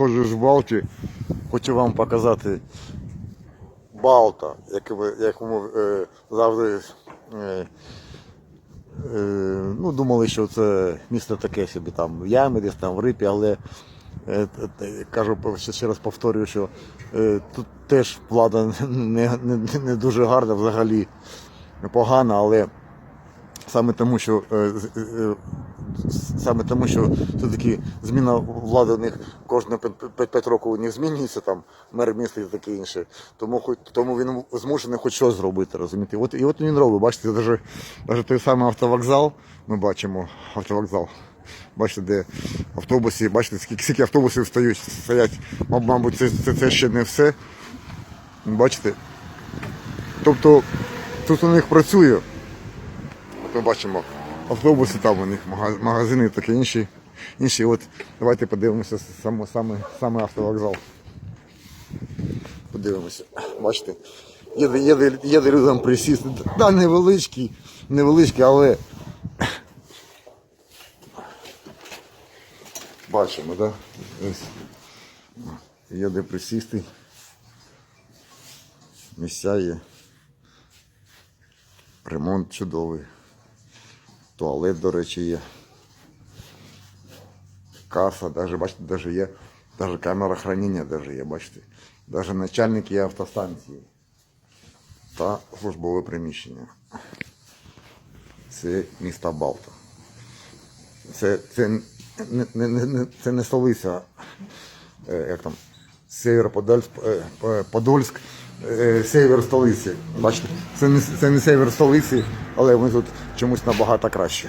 знаходжусь в Балті. Хочу вам показати Балта, як ми е, завжди е, е, ну, думали, що це місто таке собі там в ямі, десь там в рипі, але е, т- кажу, ще раз повторюю, що е, тут теж влада не, не, не дуже гарна, взагалі погана, але саме тому, що е, е, саме тому, що все-таки зміна влади у них кожні 5 років у них змінюється, там мер міста і таке інше. Тому тому він змушений хоч щось зробити, розумієте? От і от він робить. Бачите, навіть, навіть той самий автовокзал, ми бачимо автовокзал. Бачите, де автобуси, бачите, скільки, скільки автобусів стоять, стоять. Маб- Мабуть, це, це, це ще не все. Бачите? Тобто тут у них працює. От ми бачимо автобуси, там у них магазини і таке інші. інші. От давайте подивимося саме, саме, саме автовокзал. Подивимося. Бачите? Є, де- є, є де людям присісти. Да, невеличкий, невеличкий, але бачимо? Да? Є де присісти. Місця є. Ремонт чудовий. Туалет, до речі, є. Каса, даже, бачите, даже є. Даже камера хранення даже є, бачите. Даже начальник є автостанції. Та службове приміщення. Це міста Балта. Це, це, не, не, не, це не столиця. Е, як там? Североподольськ, е, Подольськ, север столиці. Бачите, це не, це не север столиці, але ми тут чомусь набагато краще.